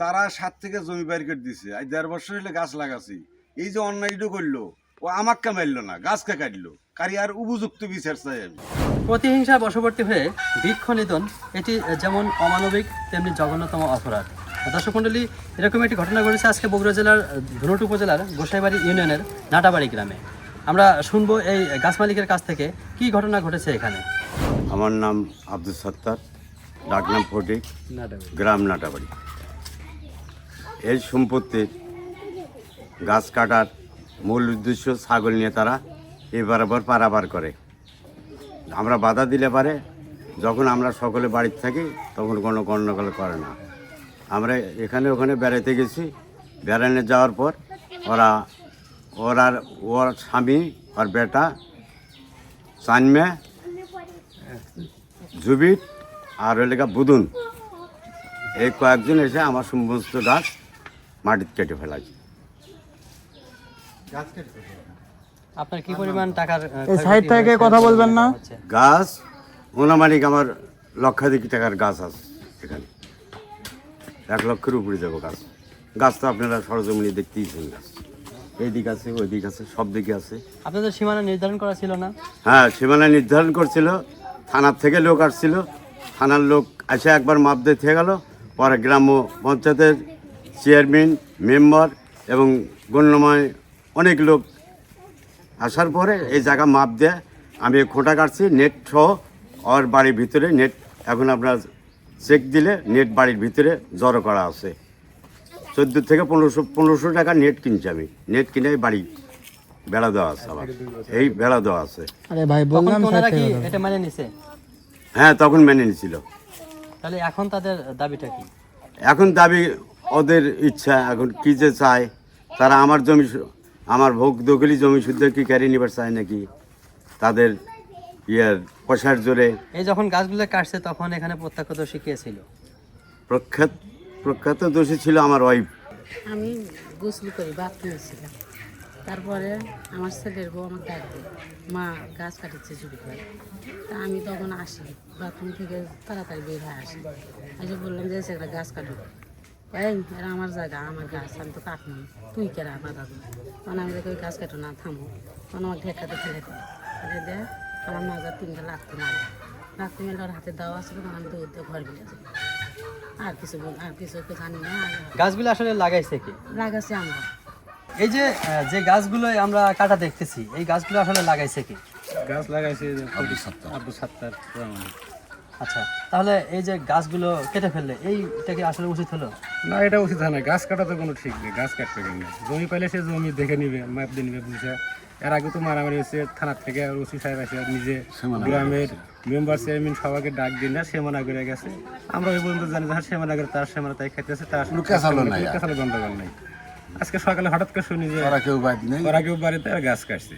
তারা সাত থেকে জমি বাইর করে দিছে। আজ দেড় বছর হলে গাছ লাগাছি। এই যে অন্যায়টা করল ও আমাকে মারলো না গাছকে কাটলো। কারি আর উপযুক্ত বিচার চাই আমি। প্রতিহিংসার বশবর্তী হয়ে বৃক্ষ নিধন এটি যেমন অমানবিক তেমনি জঘন্যতম অপরাধ। দর্শক মণ্ডলী এরকম একটি ঘটনা ঘটেছে আজকে বগুড়া জেলার ধুনট উপজেলার গোসাইবাড়ি ইউনিয়নের নাটাবাড়ি গ্রামে। আমরা শুনব এই গাছ মালিকের কাছ থেকে কি ঘটনা ঘটেছে এখানে। আমার নাম আব্দুল সত্তার ডাকনাম ফটিক গ্রাম নাটাবাড়ি। এই সম্পত্তির গাছ কাটার মূল উদ্দেশ্য ছাগল নিয়ে তারা এই বরাবর পারাবার করে। আমরা বাধা দিলে পারে, যখন আমরা সকলে বাড়িতে থাকি, তখন কোনো গণ্ডগোল করে না। আমরা এখানে ওখানে বেড়াতে গেছি। বেড়ানে যাওয়ার পর ওরা, ওর ওর স্বামী আর বেটা চানমে জুবিট আর এলাকা বুদুন। এই কয়েকজন এসে আমার সমস্ত গাছ মাটিতে কেটে ফেলাছে আপনার কি পরিমাণ টাকার এই সাইড থেকে হয়েছে? কথা বলবেন না? হচ্ছে। গাছ ওনামানিক আমার লক্ষাধিক টাকার গাছ আছে এখানে। এক লক্ষের উপরে যাব গাছ। গাছ তো আপনারা সরজমিনে দেখতেইছেন গাছ। এই দিক আছে ওই দিক আছে সব দিকে আছে। আপনাদের সীমানা নির্ধারণ করা ছিল না? হ্যাঁ সীমানা নির্ধারণ করছিল। থানার থেকে লোক আসছিল। থানার লোক এসে একবার মাপ দিয়ে থেকে গেল। পরে গ্রাম্য পঞ্চায়েতের চেয়ারম্যান মেম্বার এবং গণ্যমায় অনেক লোক আসার পরে এই জায়গা মাপ দেয় আমি খোঁটা কাটছি নেট সহ ওর বাড়ির ভিতরে নেট এখন আপনার চেক দিলে নেট বাড়ির ভিতরে জড়ো করা আছে। চোদ্দ থেকে পনেরোশো পনেরোশো টাকা নেট কিনছি আমি। নেট কিনে বাড়ি বেড়া দেওয়া আছে আমার এই বেড়া দেওয়া আছে। আরে ভাই বললাম এটা মানে নিছে? হ্যাঁ তখন মেনে নিছিল। তাহলে এখন তাদের দাবিটা কি? এখন দাবি ওদের ইচ্ছা এখন কি যে চায়? তারা আমার জমি আমার ভোগ দখলি জমি শুদ্ধ কি ক্যারি নিবার চায় নাকি? তাদের ইয়ার পয়সার জোরে। এই যখন গাছগুলো কাটছে তখন এখানে প্রত্যক্ষদর্শী কে ছিল? প্রখ্যাত প্রখ্যাত দোষী ছিল আমার ওয়াইফ আমি গোসল করি বাথরুমে ছিলাম তারপরে আমার ছেলের বউ আমার ডাক মা গাছ কাটিচ্ছে চুরি করে। তা আমি তখন আসি বাথরুম থেকে তাড়াতাড়ি বের হয়ে আসি। এসে বললাম যে একটা গাছ কাটুক। এই এরা আমার জায়গা আমার গাছ আমি তো কাটবো না। তুই কেরা বাধা দিল তখন আমি দেখি ওই গাছ কাটো না থামো। তখন আমার ঢেকাতে ফেলে দেয় ফেলে দেয় আমার মাজার তিনটা লাগতে মারে লাগতে মেলে ওর হাতে দেওয়া ছিল তখন আমি দৌড় দিয়ে ঘর বেরিয়ে যাই আর কিছু বল আর কিছু তো জানি না গাছগুলো আসলে লাগাইছে কি? লাগাচ্ছি আমরা। এই যে যে গাছগুলো আমরা কাটা দেখতেছি এই গাছগুলো আসলে লাগাইছে কি? গাছ লাগাইছে আব্দুল সাত্তার। আব্দুল সাত্তার। আচ্ছা তাহলে এই যে গাছগুলো কেটে ফেললে এইটা কি আসলে উচিত হলো? না এটা উচিত হয় না। গাছ কাটা তো কোনো ঠিক নেই গাছ কাটতে গেলে জমি পাইলে সে জমি দেখে নিবে ম্যাপ দিয়ে নিবে বুঝে। এর আগে তো মারামারি হচ্ছে থানার থেকে ওসি সাহেব এসে নিজে গ্রামের মেম্বার চেয়ারম্যান সবাইকে ডাক দিন না সীমানা করে গেছে। আমরা ওই পর্যন্ত জানি যার সীমানা করে তার সীমানা তাই খাইতেছে তার গন্ডগোল নাই। আজকে সকালে হঠাৎ করে শুনি যে ওরা কেউ বাড়িতে আর গাছ কাটছে।